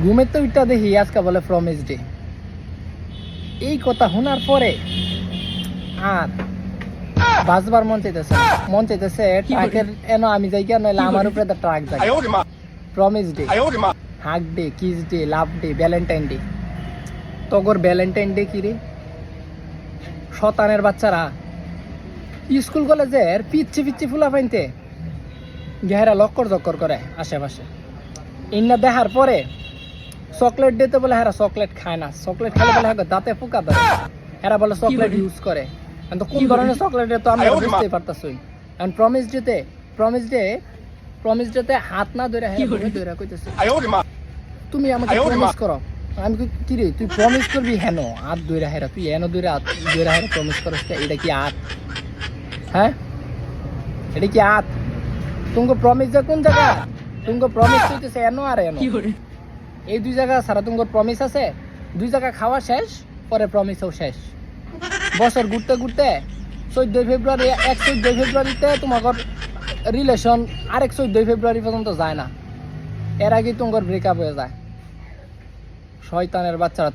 ঘুমের তো ইটা দেখি আজকে বলে এস ডে এই কথা শোনার পরে আর বাজবার মন চাইতেছে মন চাইতেছে ট্রাকের এনো আমি যাই কেন নইলে আমার উপরে তো ট্রাক যায়। Promise day hug day kiss day love day valentine day তগর Valentine day কি রে? শতানের বাচ্চারা। স্কুল কলেজের পিচ্ছি পিচ্ছি ফুলা পাইনতে গেহেরা লক্কর জক্কর করে আশেপাশে। ইন্না দেখার পরে চকলেট দিতে বলে হ্যাঁ চকলেট খায় না। চকলেট খেলে বলে হ্যাঁ দাঁতে ফুকা দেয় হ্যাঁ বলে চকলেট ইউজ করে। তো কোন ধরনের চকলেট তো আমি বুঝতে পারতাছই এন্ড প্রমিস ডেতে প্রমিস ডে প্রমিস ডেতে হাত না ধরে হ্যাঁ ধরে কইতেছে। তুমি আমাকে প্রমিস করো। আমি কি রে তুই প্রমিস করবি হেন? হাত ধরে হেরা তুই হেন ধরে হাত ধরে হেরা প্রমিস করস এটা কি হাত? হ্যাঁ? এটা কি হাত? তুমি প্রমিস যে কোন জায়গা তুমি প্রমিস করতেছে এনো আর এনো এই দুই জায়গা সারা তোমার প্রমিস আছে? দুই জায়গা খাওয়া শেষ, পরে প্রমিসও শেষ। বছর ঘুরতে ঘুরতে চোদ্দই ফেব্রুয়ারি, এক চোদ্দই ফেব্রুয়ারিতে তোমার রিলেশন আরেক চোদ্দই ফেব্রুয়ারি পর্যন্ত যায় না। এর আগে তোমার ব্রেকআপ হয়ে যায়। শয়তানের বাচ্চারা